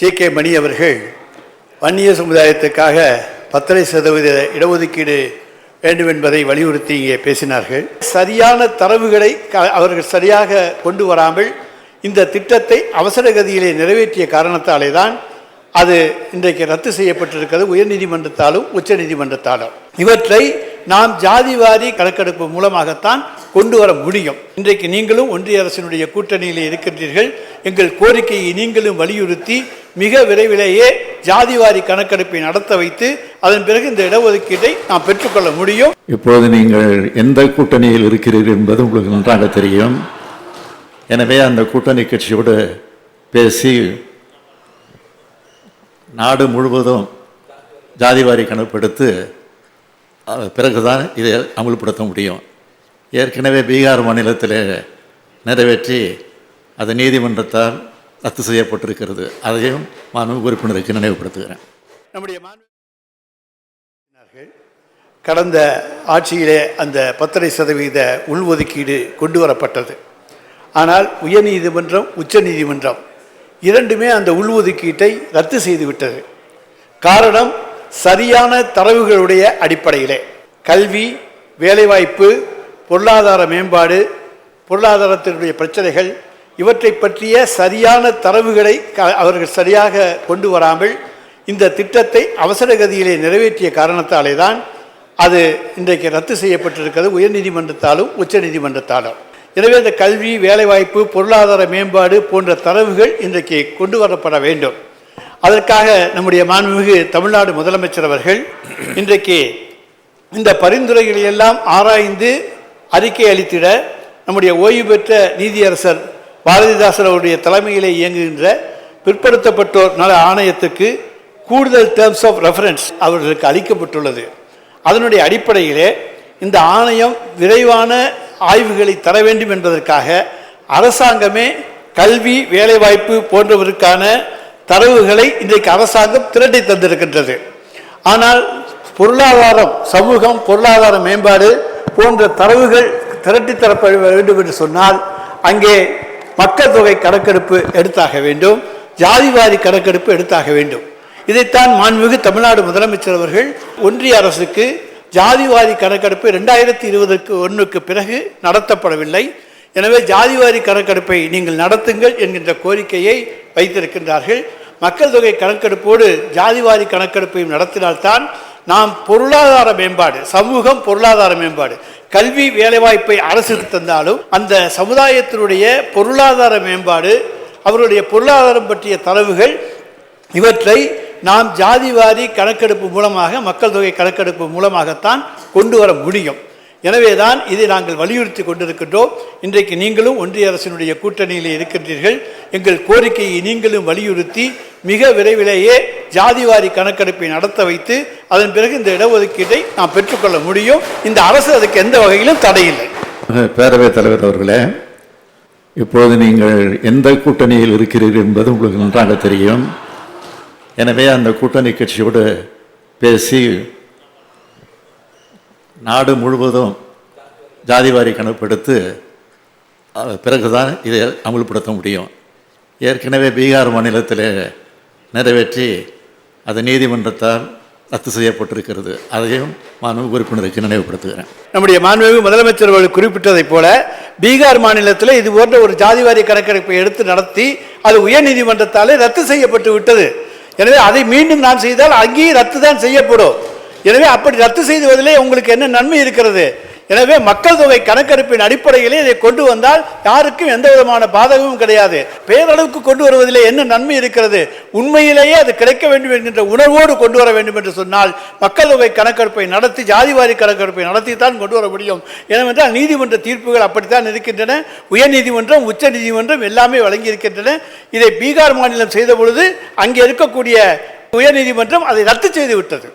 J K மணி அவர்கள் வன்னிய சமுதாயத்துக்காக பத்தரை சதவீத இடஒதுக்கீடு வேண்டும் என்பதை வலியுறுத்தி இங்கே பேசினார்கள். சரியான தரவுகளை க- அவர்கள் சரியாக கொண்டு வராமல் இந்த திட்டத்தை அவசர கதியிலே நிறைவேற்றிய காரணத்தாலே தான் அது இன்றைக்கு ரத்து செய்யப்பட்டிருக்கிறது. உயர்நீதிமன்றத்தாலும் உச்சநீதிமன்றத்தாலும். இவற்றை நாம் ஜாதிவாரி கணக்கெடுப்பு மூலமாகத்தான் கொண்டு வர முடியும். இன்றைக்கு நீங்களும் ஒன்றிய அரசினுடைய கூட்டணியிலே இருக்கின்றீர்கள். எங்கள் கோரிக்கையை நீங்களும் வலியுறுத்தி மிக விரைவிலேயே ஜாதிவாரி கணக்கெடுப்பை நடத்த வைத்து அதன் பிறகு இந்த இடஒதுக்கீட்டை நாம் பெற்றுக்கொள்ள முடியும். இப்போது நீங்கள் எந்த கூட்டணியில் இருக்கிறீர்கள் என்பது உங்களுக்கு நன்றாக தெரியும். எனவே அந்த கூட்டணி கட்சியோடு பேசி நாடு முழுவதும் ஜாதிவாரி கணக்கெடுத்து பிறகுதான் இதை அமல்படுத்த முடியும். ஏற்கனவே பீகார் மாநிலத்தில் நிறைவேற்றி அது நீதிமன்றத்தால் ரத்து செய்யப்பட்டிருக்கிறது. அதையும் மாண்பு உறுப்பினருக்கு நினைவுபடுத்துகிறேன். நம்முடைய மாண்பு கடந்த ஆட்சியிலே அந்த பத்தரை சதவீத உள்ஒதுக்கீடு கொண்டு வரப்பட்டது. ஆனால் உயர்நீதிமன்றம் உச்சநீதிமன்றம் இரண்டுமே அந்த உள்ஒதுக்கீட்டை ரத்து செய்துவிட்டது. காரணம் சரியான தரவுகளுடைய அடிப்படையிலே. கல்வி வேலைவாய்ப்பு பொருளாதார மேம்பாடு பொருளாதாரத்தினுடைய பிரச்சனைகள் இவற்றை பற்றிய சரியான தரவுகளை க- அவர்கள் சரியாக கொண்டு வராமல் இந்த திட்டத்தை அவசர கதியிலே நிறைவேற்றிய காரணத்தாலே தான் அது இன்றைக்கு ரத்து செய்யப்பட்டிருக்கிறது. உயர்நீதிமன்றத்தாலும் உச்சநீதிமன்றத்தாலும். எனவே இந்த கல்வி வேலைவாய்ப்பு பொருளாதார மேம்பாடு போன்ற தரவுகள் இன்றைக்கு கொண்டு வரப்பட வேண்டும். அதற்காக நம்முடைய மாண்புமிகு தமிழ்நாடு முதலமைச்சர் அவர்கள் இன்றைக்கு இந்த பரிந்துரைகளை எல்லாம் ஆராய்ந்து அறிக்கை அளித்திட நம்முடைய ஓய்வு பெற்ற நீதியரசர் பாரதிதாசர் அவருடைய தலைமையிலே இயங்குகின்ற பிற்படுத்தப்பட்டோர் நல ஆணையத்துக்கு கூடுதல் டேர்ம்ஸ் ஆஃப் ரெஃபரன்ஸ் அவர்களுக்கு அளிக்கப்பட்டுள்ளது. அதனுடைய அடிப்படையிலே இந்த ஆணையம் விரைவான ஆய்வுகளை தர வேண்டும் என்பதற்காக அரசாங்கமே கல்வி வேலைவாய்ப்பு போன்றவருக்கான தரவுகளை இன்றைக்கு அரசாங்கம் திரட்டி தந்திருக்கின்றது. ஆனால் பொருளாதாரம் சமூகம் பொருளாதார மேம்பாடு போன்ற தரவுகள் திரட்டி தரப்பட வேண்டும் என்று சொன்னால் அங்கே மக்கள் தொகை கணக்கெடுப்பு எடுத்தாக வேண்டும் ஜாதிவாரி கணக்கெடுப்பு எடுத்தாக வேண்டும். இதைத்தான் மாண்புமிகு தமிழ்நாடு முதலமைச்சர் அவர்கள் ஒன்றிய அரசுக்கு ஜாதிவாரி கணக்கெடுப்பு ரெண்டாயிரத்தி இருபதுக்கு ஒன்றுக்கு பிறகு நடத்தப்படவில்லை. எனவே ஜாதிவாரி கணக்கெடுப்பை நீங்கள் நடத்துங்கள் என்கின்ற கோரிக்கையை வைத்திருக்கின்றார்கள். மக்கள் தொகை கணக்கெடுப்போடு ஜாதிவாரி கணக்கெடுப்பையும் நடத்தினால்தான் நாம் பொருளாதார மேம்பாடு சமூகம் பொருளாதார மேம்பாடு கல்வி வேலைவாய்ப்பை அரசுக்கு தந்தாலும் அந்த சமுதாயத்தினுடைய பொருளாதார மேம்பாடு அவருடைய பொருளாதாரம் பற்றிய தரவுகள் இவற்றை நாம் ஜாதிவாரி கணக்கெடுப்பு மூலமாக மக்கள் தொகை கணக்கெடுப்பு மூலமாகத்தான் கொண்டு வர முடியும். எனவே தான் இதை நாங்கள் வலியுறுத்தி கொண்டிருக்கின்றோம். இன்றைக்கு நீங்களும் ஒன்றிய அரசினுடைய கூட்டணியில் இருக்கின்றீர்கள். எங்கள் கோரிக்கையை நீங்களும் வலியுறுத்தி மிக விரைவிலேயே ஜாதிவாரி கணக்கெடுப்பை நடத்த வைத்து அதன் பிறகு இந்த இடஒதுக்கீட்டை நாம் பெற்றுக்கொள்ள முடியும். இந்த அரசு அதுக்கு எந்த வகையிலும் தடையில்லை. பேரவைத் தலைவர் அவர்களே இப்போது நீங்கள் எந்த கூட்டணியில் இருக்கிறீர்கள் என்பது உங்களுக்கு நன்றாக தெரியும். எனவே அந்த கூட்டணி கட்சியோடு பேசி நாடு முழுவதும் ஜாதிவாரி கணக்கெடுத்து பிறகு பிறகுதான் இதை அமல்படுத்த முடியும். ஏற்கனவே பீகார் மாநிலத்தில் நிறைவேற்றி அது நீதிமன்றத்தால் ரத்து செய்யப்பட்டிருக்கிறது. அதையும் மாண்பு உறுப்பினருக்கு நினைவுபடுத்துகிறேன். நம்முடைய மாண்புமிகு முதலமைச்சர் அவர்கள் குறிப்பிட்டதைப் போல பீகார் மாநிலத்தில் இது போன்ற ஒரு ஜாதிவாரி கணக்கெடுப்பை எடுத்து நடத்தி அது உயர்நீதிமன்றத்தாலே ரத்து செய்யப்பட்டு விட்டது. எனவே அதை மீண்டும் நான் செய்தால் அங்கேயும் ரத்து தான் செய்யப்படும். எனவே அப்படி ரத்து செய்துவதிலே உங்களுக்கு என்ன நன்மை இருக்கிறது? எனவே மக்கள் தொகை கணக்கெடுப்பின் அடிப்படையிலே இதை கொண்டு வந்தால் யாருக்கும் எந்த விதமான பாதகமும் கிடையாது. பேரளவுக்கு கொண்டு வருவதிலே என்ன நன்மை இருக்கிறது? உண்மையிலேயே அது கிடைக்க வேண்டும் என்கின்ற உணர்வோடு கொண்டு வர வேண்டும் என்று சொன்னால் மக்கள் தொகை கணக்கெடுப்பை நடத்தி ஜாதிவாரி கணக்கெடுப்பை நடத்தி தான் கொண்டு வர முடியும். ஏனென்றால் நீதிமன்ற தீர்ப்புகள் அப்படித்தான் இருக்கின்றன. உயர்நீதிமன்றம் உச்ச நீதிமன்றம் எல்லாமே வழங்கி இருக்கின்றன இதை பீகார் மாநிலம் செய்த பொழுது அங்கே இருக்கக்கூடிய உயர்நீதிமன்றம் அதை ரத்து செய்து விட்டது.